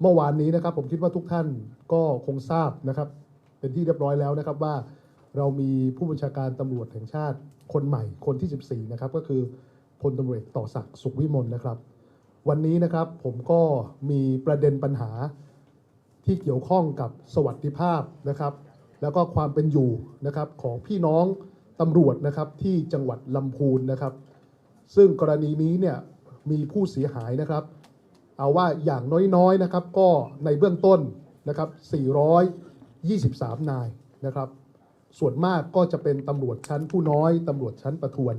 เมื่อวานนี้นะครับผมคิดว่าทุกท่านก็คงทราบนะครับ เป็นที่เรียบร้อยแล้วนะครับว่าเรามีผู้บัญชาการตำรวจแห่งชาติคนใหม่คนที่ 14 นะครับ ก็คือพลตำรวจต่อศักดิ์สุขวิมลนะครับ วันนี้นะครับผมก็มีประเด็นปัญหาที่เกี่ยวข้องกับสวัสดิภาพนะครับ แล้วก็ความเป็นอยู่นะครับของพี่น้องตำรวจนะครับที่จังหวัดลำพูนนะครับ ซึ่งกรณีนี้เนี่ยมีผู้เสียหายนะครับ เอาว่าอย่างน้อยๆนะครับก็ในเบื้องต้นนะครับ 423 นายนะครับ ส่วนมากก็จะเป็นตำรวจชั้นผู้น้อยตำรวจชั้นประทวน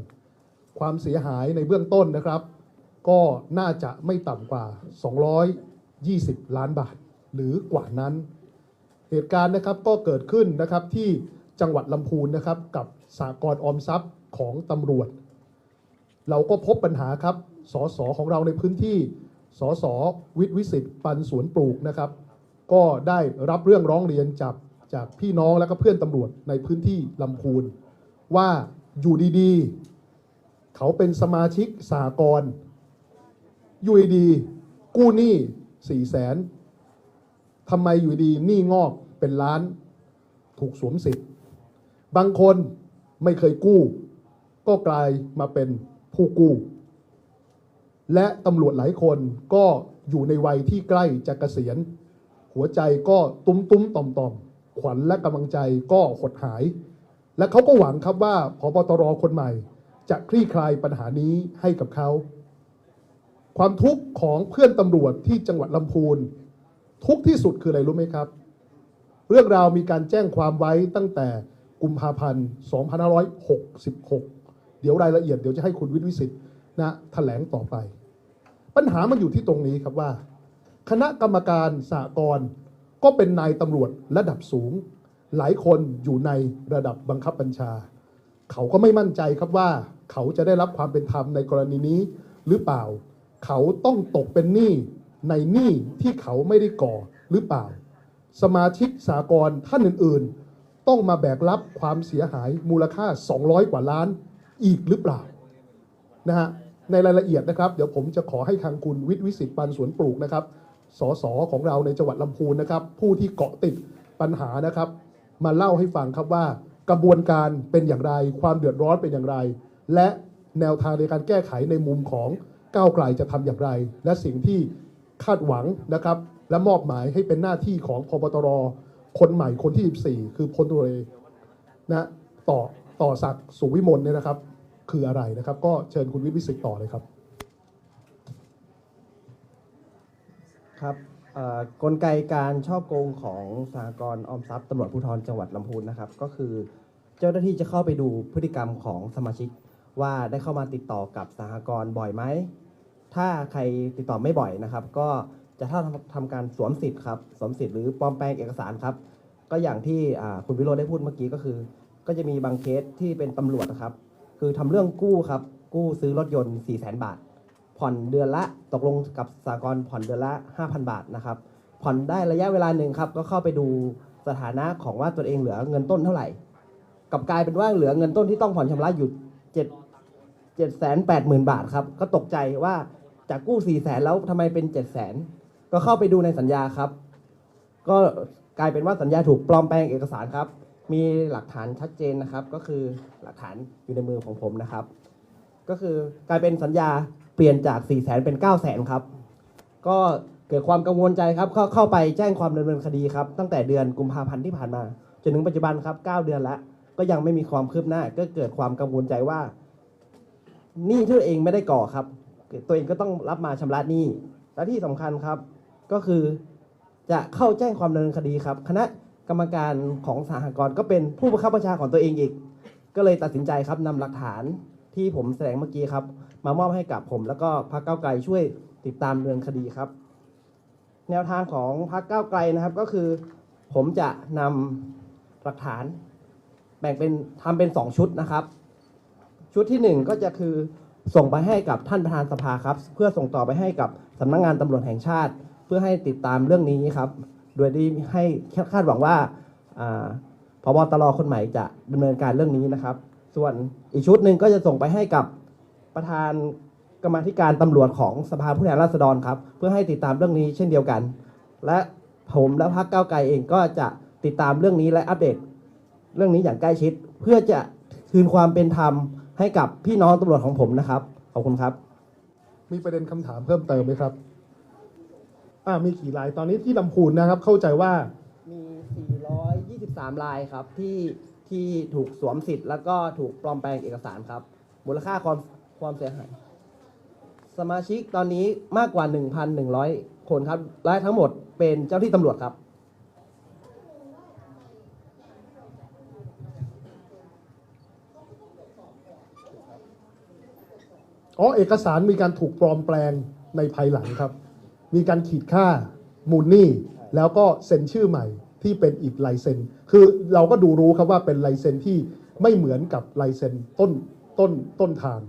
ความเสียหายในเบื้องต้นนะครับ ก็น่าจะไม่ต่ำกว่า 220 ล้านบาท หรือกว่านั้น เหตุการณ์นะครับก็เกิดขึ้นนะครับที่จังหวัดลำพูนนะครับกับสากลออมทรัพย์ของตำรวจ เราก็พบปัญหาครับสสของเราในพื้นที่ สสวิทวิสิตปันสวนปลูกนะครับ ก็ได้รับเรื่องร้องเรียนจากจากพี่น้องและก็เพื่อนตำรวจในพื้นที่ลำพูน ว่าอยู่ดีๆ เขาเป็นสมาชิกสากลอยู่ดีๆกู้หนี้สี่แสนทำไมอยู่ดีหนี้งอกเป็นล้านถูกสวมสิทธิ์ บางคนไม่เคยกู้ ก็กลายมาเป็นผู้กู้ และตำรวจหลายคนก็อยู่ในวัยที่ใกล้จะเกษียณ หัวใจก็ตุ้มตุ้มๆต่อมต่อมๆขวัญและกำลังใจก็หดหาย และเขาก็หวังครับว่าพบตรคนใหม่ จะคลี่คลายปัญหานี้ให้กับเขา ความทุกข์ของเพื่อนตำรวจที่จังหวัดลำพูน ทุกที่สุดคืออะไรรู้ไหมครับ เรื่องราวมีการแจ้งความไว้ตั้งแต่กุมภาพันธ์ 2566 เดี๋ยวรายละเอียดเดี๋ยวจะให้คุณวิทย์วิสิต นะแถลงต่อไป ปัญหามันอยู่ที่ตรงนี้ครับว่า คณะกรรมการสากลก็เป็นนายตำรวจระดับสูง หลายคนอยู่ในระดับบังคับบัญชา เขาก็ไม่มั่นใจครับว่า เขาจะได้รับความเป็นธรรมในกรณีนี้หรือเปล่า เขาต้องตกเป็นหนี้ในหนี้ที่เขาไม่ได้ก่อหรือเปล่า สมาชิกสากลท่านอื่นๆ ต้องมาแบกรับความเสียหายมูลค่า 200 กว่าล้านอีกหรือเปล่านะฮะ ในรายละเอียดนะครับ เดี๋ยวผมจะขอให้ทางคุณวิทย์วิสิตปันสวนปลูกนะครับสสของเราในจังหวัดลำพูนนะครับ ผู้ที่เกาะติดปัญหานะครับ มาเล่าให้ฟังครับว่ากระบวนการเป็นอย่างไร ความเดือดร้อนเป็นอย่างไร และแนวทางในการแก้ไขในมุมของก้าวไกลจะทำอย่างไร และสิ่งที่คาดหวังนะครับ และมอบหมายให้เป็นหน้าที่ของพบตรคนใหม่คนที่ 14 คือพลตรวจเอกนะต่อต่อศักดิ์สุวิมลเนี่ยนะครับ คืออะไรนะครับ ก็เชิญคุณวิทย์วิสิตต่อเลยครับ ครับกลไกการช่อโกงของสหกรณ์ออมทรัพย์ตำรวจภูธรจังหวัดลำพูนนะครับ ก็คือเจ้าหน้าที่จะเข้าไปดูพฤติกรรมของสมาชิก ว่าได้เข้ามาติดต่อกับสหกรณ์บ่อยไหม ถ้าใครติดต่อไม่บ่อยนะครับ ก็จะทำทำการสวมสิทธิ์ครับสวมสิทธิ์หรือปลอมแปลงเอกสารครับ ก็อย่างที่คุณวิโรจน์ได้พูดเมื่อกี้ก็คือ ก็จะมีบางเคสที่เป็นตำรวจนะครับ คือทำเรื่องกู้ครับ กู้ซื้อรถยนต์4 0 0 0 0 0บาท ผ่อนเดือนละตกลงกับสากลผ่อนเดือนละ 5,000 บาทนะครับผ่อนได้ระยะเวลาหนึ่งครับ ก็เข้าไปดูสถานะของว่าตัวเองเหลือเงินต้นเท่าไหร่ กับกลายเป็นว่าเหลือเงินต้นที่ต้องผ่อนชำระอยู่7 7 8 0 0 0 0บาทครับ ก็ตกใจว่าจากกู้4 0 0 0 0 0แล้วทำไมเป็น7 0 0 0 0 0ก็เข้าไปดูในสัญญาครับ ก็กลายเป็นว่าสัญญาถูกปลอมแปลงเอกสารครับ มีหลักฐานชัดเจนนะครับ ก็คือหลักฐานอยู่ในมือของผมนะครับ ก็คือกลายเป็นสัญญาเปลี่ยนจาก 4 0 0แสนเป็น 9 0 0แสนครับ ก็เกิดความกังวลใจครับเข้าเข้าไปแจ้งความดำเนินคดีครับ ตั้งแต่เดือนกุมภาพันธ์ที่ผ่านมาจนถึงปัจจุบันครับ 9 เดือนแล้ว ก็ยังไม่มีความคืบหน้า ก็เกิดความกังวลใจว่าหนี้ที่ตัวเองไม่ได้ก่อครับ ตัวเองก็ต้องรับมาชำระหนี้และที่สำคัญครับ ก็คือจะเข้าแจ้งความดำเนินคดีครับ คณะ กรรมการของสหกรณ์ก็เป็นผู้บังคับบัญชาของตัวเองอีก ก็เลยตัดสินใจครับนำหลักฐานที่ผมแสดงเมื่อกี้ครับ มามอบให้กับผมแล้วก็พรรคก้าวไกลช่วยติดตามเรื่องคดีครับ แนวทางของพรรคก้าวไกลนะครับก็คือ ผมจะนำหลักฐาน แบ่งเป็นทำเป็นสองชุดนะครับ ชุดที่หนึ่งก็จะคือส่งไปให้กับท่านประธานสภาครับ เพื่อส่งต่อไปให้กับสำนักงานตำรวจแห่งชาติ เพื่อให้ติดตามเรื่องนี้ครับ โดยที่ให้คาดหวังว่าพบตรคนใหม่จะดำเนินการเรื่องนี้นะครับ ส่วนอีกชุดหนึ่งก็จะส่งไปให้กับประธานกรรมธิการตำรวจของสภาผู้แทนราษฎรครับ เพื่อให้ติดตามเรื่องนี้เช่นเดียวกัน และผมและพรรคก้าวไกลเองก็จะติดตามเรื่องนี้และอัปเดต เรื่องนี้อย่างใกล้ชิด เพื่อจะคืนความเป็นธรรมให้กับพี่น้องตำรวจของผมนะครับ ขอบคุณครับ มีประเด็นคำถามเพิ่มเติมไหมครับ อ่ามีกี่รายตอนนี้ที่ลำพูนนะครับ เข้าใจว่ามี 423รายครับ ที่ที่ถูกสวมสิทธิ์ แล้วก็ถูกปลอมแปลงเอกสารครับ มูลค่าความความเสียหาย สมาชิกตอนนี้มากกว่า 1,100 คนครับ และทั้งหมดเป็นเจ้าที่ตำรวจครับ อ๋อเอกสารมีการถูกปลอมแปลงในภายหลังครับ มีการขีดค่ามูลหนี้แล้วก็เซ็นชื่อใหม่ที่เป็นอีกลายเซ็น คือเราก็ดูรู้ครับว่าเป็นลายเซ็นที่ไม่เหมือนกับลายเซ็นต้นต้นต้นทาง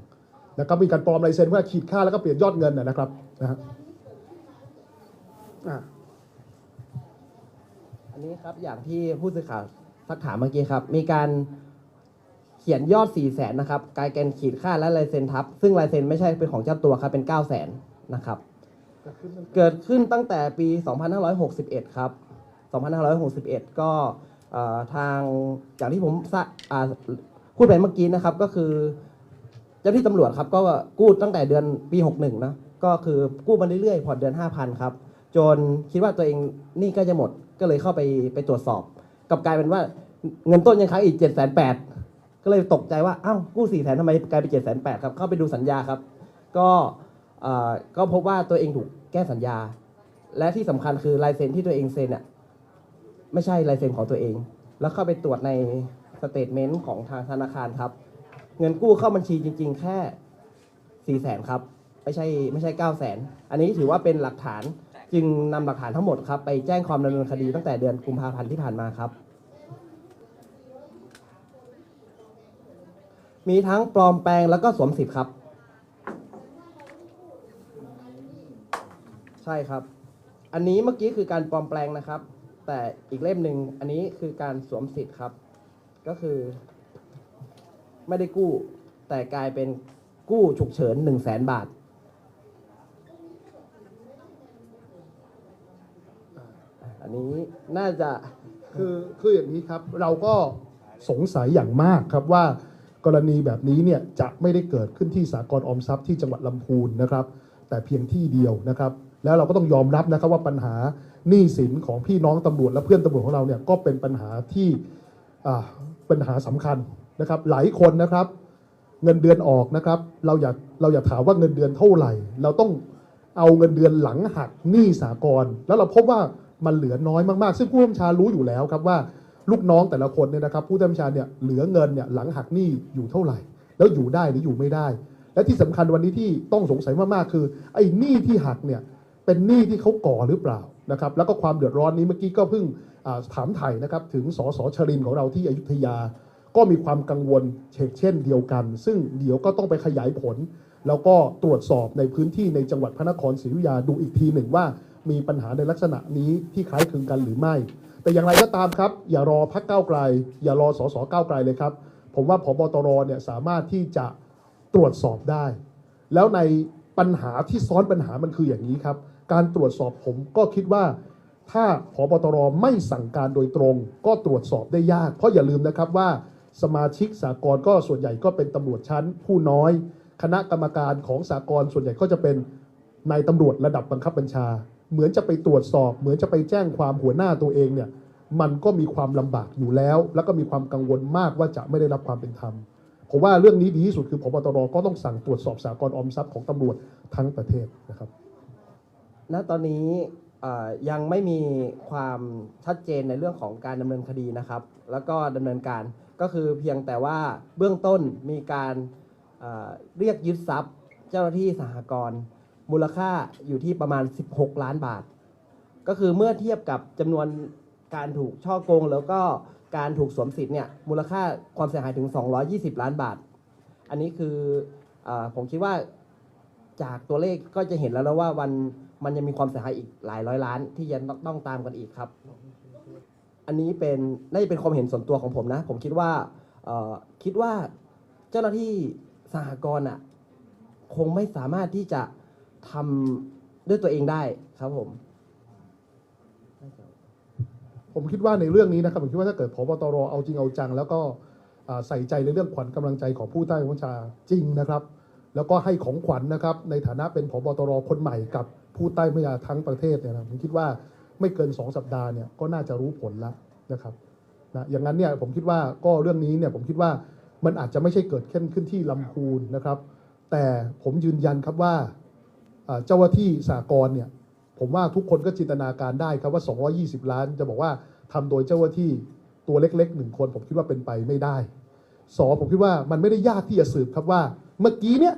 นะครับมีการปลอมลายเซ็นเพื่อขีดค่าแล้วก็เปลี่ยนยอดเงินนะครับนะฮะอันนี้ครับอย่างที่ผู้สื่อข่าวสักถามเมื่อกี้ครับ มีการเขียนยอด 4 0 0แสนนะครับกลายเป็นขีดค่าและลายเซ็นทับ ซึ่งลายเซ็นไม่ใช่เป็นของเจ้าตัวครับเป็น 9 0 0แสนนะครับ เกิดขึ้นตั้งแต่ปี 2561 ครับ 2561 ก็ทางอย่างที่ผมพูดไปเมื่อกี้นะครับก็คือเจ้าที่ตำรวจครับก็กู้ตั้งแต่เดือนปี 61นะก็คือกู้มาเรื่อยๆผ่อนเดือน 5,000 ครับ จนคิดว่าตัวเองนี่ก็จะหมดก็เลยเข้าไปไปตรวจสอบกับกลายเป็นว่าเงินต้นยังค้างอีก 7 8 0 0 0ก็เลยตกใจว่าอ้าวกู้4 0 0 0 0ทำไมกลายเป็น7 8 0 0 0ครับเข้าไปดูสัญญาครับ ก็ อ่อก็พบว่าตัวเองถูกแก้สัญญา และที่สำคัญคือลายเซ็นที่ตัวเองเซ็นอะไม่ใช่ลายเซ็นของตัวเอง แล้วเข้าไปตรวจในสเตทเมนต์ของทางธนาคารครับ เงินกู้เข้าบัญชีจริง ๆ แค่สี่แสนครับ ไม่ใช่ไม่ใช่เก้าแสนอันนี้ถือว่าเป็นหลักฐานจึงนำหลักฐานทั้งหมดครับ ไปแจ้งความดำเนินคดีตั้งแต่เดือนกุมภาพันธ์ที่ผ่านมาครับ มีทั้งปลอมแปลงแล้วก็สวมสิทธิ์ครับ ใช่ครับ อันนี้เมื่อกี้คือการปลอมแปลงนะครับ แต่อีกเล่มหนึ่งอันนี้คือการสวมสิทธิ์ครับ ก็คือไม่ได้กู้ แต่กลายเป็นกู้ฉุกเฉินหนึ่งแสนบาท อันนี้น่าจะคือคืออย่างนี้ครับ เราก็สงสัยอย่างมากครับว่ากรณีแบบนี้เนี่ยจะไม่ได้เกิดขึ้นที่สากลออมทรัพย์ที่จังหวัดลำพูนนะครับ แต่เพียงที่เดียวนะครับ แล้วเราก็ต้องยอมรับนะครับว่าปัญหาหนี้สินของพี่น้องตำรวจและเพื่อนตำรวจของเราเนี่ยก็เป็นปัญหาที่ปัญหาสำคัญนะครับ หลายคนนะครับ เงินเดือนออกนะครับ เราอยากเราอยากถามว่าเงินเดือนเท่าไหร่ เราต้องเอาเงินเดือนหลังหักหนี้สากลแล้วเราพบว่ามันเหลือน้อยมากๆ ซึ่งผู้บัญชารู้อยู่แล้วครับว่าลูกน้องแต่ละคนเนี่ยนะครับ ผู้บัญชาเนี่ยเหลือเงินเนี่ยหลังหักหนี้อยู่เท่าไหร่ แล้วอยู่ได้หรืออยู่ไม่ได้ และที่สำคัญวันนี้ที่ต้องสงสัยมากๆคือไอ้หนี้ที่หักเนี่ย เป็นหนี้ที่เขาก่อหรือเปล่านะครับแล้วก็ความเดือดร้อนนี้เมื่อกี้ก็เพิ่งถามไถ่นะครับถึงสสชรินของเราที่อยุธยา ก็มีความกังวลเชกเช่นเดียวกัน ซึ่งเดี๋ยวก็ต้องไปขยายผล แล้วก็ตรวจสอบในพื้นที่ในจังหวัดพระนครศรีอยุธยาดูอีกทีหนึ่งว่ามีปัญหาในลักษณะนี้ที่คล้ายคลึงกันหรือไม่ แต่อย่างไรก็ตามครับ อย่ารอพักเก้าไกล อย่ารอสสเก้าไกลเลยครับ ผมว่าพบตรเนี่ยสามารถที่จะตรวจสอบได้ แล้วในปัญหาที่ซ้อนปัญหามันคืออย่างนี้ครับ การตรวจสอบผมก็คิดว่า ถ้าพบตรไม่สั่งการโดยตรง ก็ตรวจสอบได้ยาก เพราะอย่าลืมนะครับว่าสมาชิกสากลก็ส่วนใหญ่ก็เป็นตำรวจชั้นผู้น้อย คณะกรรมการของสากลส่วนใหญ่ก็จะเป็นนายตำรวจระดับบังคับบัญชา เหมือนจะไปตรวจสอบ เหมือนจะไปแจ้งความหัวหน้าตัวเองเนี่ยมันก็มีความลำบากอยู่แล้ว แล้วก็มีความกังวลมากว่าจะไม่ได้รับความเป็นธรรมผมว่าเรื่องนี้ดีที่สุดคือพบตรก็ต้องสั่งตรวจสอบสากลออมทรัพย์ของตำรวจทั้งประเทศนะครับ ณตอนนี้ยังไม่มีความชัดเจนในเรื่องของการดำเนินคดีนะครับ แล้วก็ดำเนินการก็คือเพียงแต่ว่าเบื้องต้นมีการเรียกยึดทรัพย์ เจ้าหน้าที่สหกรณ์มูลค่าอยู่ที่ประมาณ 16 ล้านบาท ก็คือเมื่อเทียบกับจำนวนการถูกช่อโกง แล้วก็การถูกสวมสิทธิ์เนี่ยมูลค่าความเสียหายถึง 220 ล้านบาท อันนี้คือเออผมคิดว่าจากตัวเลขก็จะเห็นแล้วแล้วว่าวัน มันยังมีความเสียหายอีกหลายร้อยล้าน ที่ยังต้องตามกันอีกครับ อันนี้เป็นน่าจะเป็นความเห็นส่วนตัวของผมนะ ผมคิดว่าคิดว่าเจ้าหน้าที่สหกรณ์อะคงไม่สามารถที่จะทำด้วยตัวเองได้ครับผม ผมคิดว่าในเรื่องนี้นะครับผมคิดว่าถ้าเกิดพบตรเอาจริงเอาจัง แล้วก็ใส่ใจในเรื่องขวัญกำลังใจของผู้ใต้บังคับบัญชาจริงนะครับ แล้วก็ให้ของขวัญนะครับ ในฐานะเป็นพบตรคนใหม่กับ ผู้ใต้บัญชาทั้งประเทศเนี่ยนะผมคิดว่าไม่เกิน 2 สัปดาห์เนี่ยก็น่าจะรู้ผลแล้วนะครับนะอย่างนั้นเนี่ยผมคิดว่าก็เรื่องนี้เนี่ยผมคิดว่ามันอาจจะไม่ใช่เกิดขึ้นขึ้นที่ลำพูนนะครับ แต่ผมยืนยันครับว่าเจ้าหน้าที่สากลเนี่ยผมว่าทุกคนก็จินตนาการได้ครับว่า 220 ล้าน จะบอกว่าทำโดยเจ้าหน้าที่ตัวเล็กๆหนึ่งคน ผมคิดว่าเป็นไปไม่ได้สอผมคิดว่ามันไม่ได้ยากที่จะสืบครับว่า เมื่อกี้เนี่ย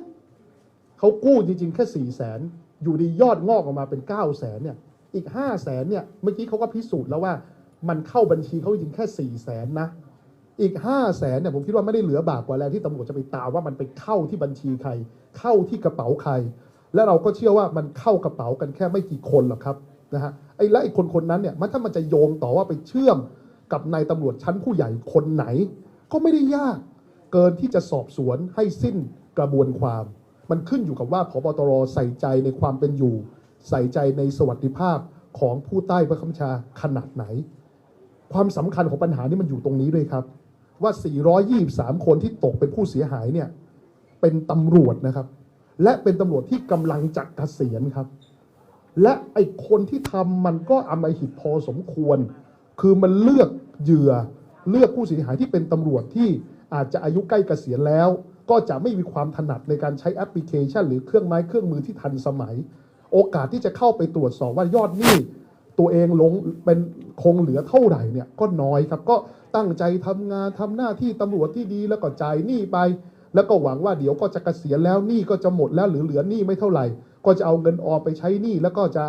เขากู้จริงๆ แค่4ี่แสน อยู่ดียอดงอกออกมาเป็น9ก้าแสนเนี่ยอีก5้าแสนเนี่ยเมื่อกี้เขาก็พิสูจน์แล้วว่ามันเข้าบัญชีเขาจริงแค่4ี่แสนนะอีก5้าแสนเนี่ยผมคิดว่าไม่ได้เหลือบากกว่าแล้วที่ตำรวจจะไปตามว่ามันไปเข้าที่บัญชีใคร เข้าที่กระเป๋าใคร และเราก็เชื่อว่ามันเข้ากระเป๋ากันแค่ไม่กี่คนหรอกครับนะฮะไอ้และไอ้คนคนนั้นเนี่ยมันถ้ามันจะโยงต่อว่าไปเชื่อมกับนายตำรวจชั้นผู้ใหญ่คนไหน ก็ไม่ได้ยาก เกินที่จะสอบสวนให้สิ้นกระบวนความ มันขึ้นอยู่กับว่าพบตรใส่ใจในความเป็นอยู่ ใส่ใจในสวัสดิภาพของผู้ใต้บังคับบัญชาขนาดไหน ความสำคัญของปัญหานี้มันอยู่ตรงนี้ด้วยครับ ว่า 423 คนที่ตกเป็นผู้เสียหายเนี่ยเป็นตำรวจนะครับ และเป็นตำรวจที่กำลังจะเกษียณครับ และไอ้คนที่ทำมันก็อำมหิตพอสมควร คือมันเลือกเหยื่อเลือกผู้เสียหายที่เป็นตำรวจที่อาจจะอายุใกล้เกษียณแล้ว ก็จะไม่มีความถนัดในการใช้แอปพลิเคชัน หรือเครื่องไม้เครื่องมือที่ทันสมัย โอกาสที่จะเข้าไปตรวจสอบว่ายอดหนี้ตัวเองลงเป็นคงเหลือเท่าไหร่เนี่ยก็น้อยครับก็ตั้งใจทำงานทำหน้าที่ตำรวจที่ดีแล้วก็จ่ายหนี้ไป แล้วก็หวังว่าเดี๋ยวก็จะเกษียณแล้วหนี้ก็จะหมดแล้วหรือเหลือหนี้ไม่เท่าไหร่ ก็จะเอาเงินออมไปใช้หนี้แล้วก็จะ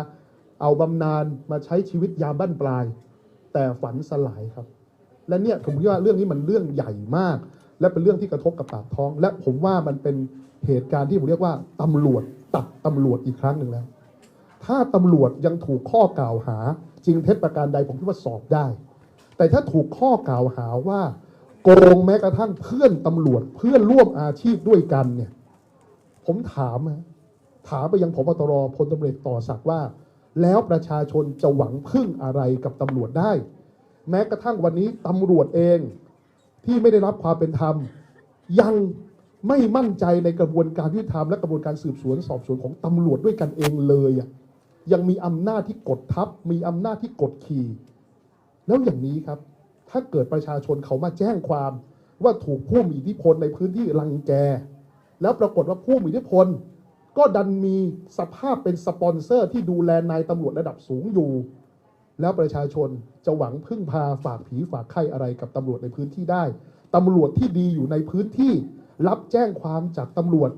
เอาบำนาญมาใช้ชีวิตยามบั้นปลาย แต่ฝันสลายครับ และเนี่ยผมคิดว่าเรื่องนี้มันเรื่องใหญ่มาก และเป็นเรื่องที่กระทบกับปากท้อง และผมว่ามันเป็นเหตุการณ์ที่ผมเรียกว่าตำรวจตัดตำรวจอีกครั้งหนึ่งแล้ว ถ้าตำรวจยังถูกข้อกล่าวหา จริงเท็จประการใดผมคิดว่าสอบได้ แต่ถ้าถูกข้อกล่าวหาว่าโกงแม้กระทั่งเพื่อนตำรวจเพื่อนร่วมอาชีพด้วยกันเนี่ยผมถามนะถามไปยังพบตรพลตำรวจต่อศักว่า แล้วประชาชนจะหวังพึ่งอะไรกับตำรวจได้ แม้กระทั่งวันนี้ตำรวจเอง ที่ไม่ได้รับความเป็นธรรม ยังไม่มั่นใจในกระบวนการยุติธรรมและกระบวนการสืบสวนสอบสวนของตำรวจด้วยกันเองเลยอะยังมีอำนาจที่กดทับ มีอำนาจที่กดขี่ แล้วอย่างนี้ครับ ถ้าเกิดประชาชนเขามาแจ้งความว่าถูกผู้มีอิทธิพลในพื้นที่รังแก แล้วปรากฏว่าผู้มีอิทธิพล ก็ดันมีสภาพเป็นสปอนเซอร์ที่ดูแลนายตำรวจระดับสูงอยู่ แล้วประชาชนจะหวังพึ่งพาฝากผีฝากไข้อะไรกับตำรวจในพื้นที่ได้ตำรวจที่ดีอยู่ในพื้นที่รับแจ้งความจากตำรวจ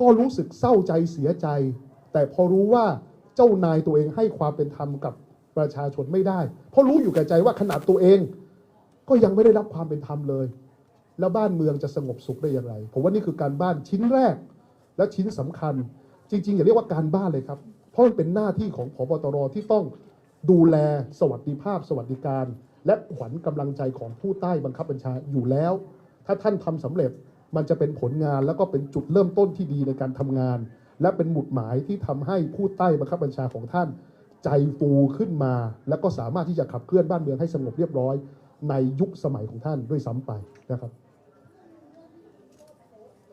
ก็รู้สึกเศร้าใจเสียใจ แต่พอรู้ว่าเจ้านายตัวเองให้ความเป็นธรรมกับประชาชนไม่ได้ เพราะรู้อยู่แก่ใจว่าขนาดตัวเอง ก็ยังไม่ได้รับความเป็นธรรมเลย แล้วบ้านเมืองจะสงบสุขได้อย่างไร ผมว่านี่คือการบ้านชิ้นแรก และชิ้นสำคัญ จริงๆอย่าเรียกว่าการบ้านเลยครับ เพราะมันเป็นหน้าที่ของพบตรที่ต้อง ดูแลสวัสดิภาพ สวัสดิการ และขวัญกำลังใจของผู้ใต้บังคับบัญชาอยู่แล้ว ถ้าท่านทำสำเร็จมันจะเป็นผลงานแล้วก็เป็นจุดเริ่มต้นที่ดีในการทำงาน และเป็นหมุดหมายที่ทำให้ผู้ใต้บังคับบัญชาของท่าน ใจฟูขึ้นมา แล้วก็สามารถที่จะขับเคลื่อนบ้านเมืองให้สงบเรียบร้อย ในยุคสมัยของท่านด้วยซ้ำไปนะครับ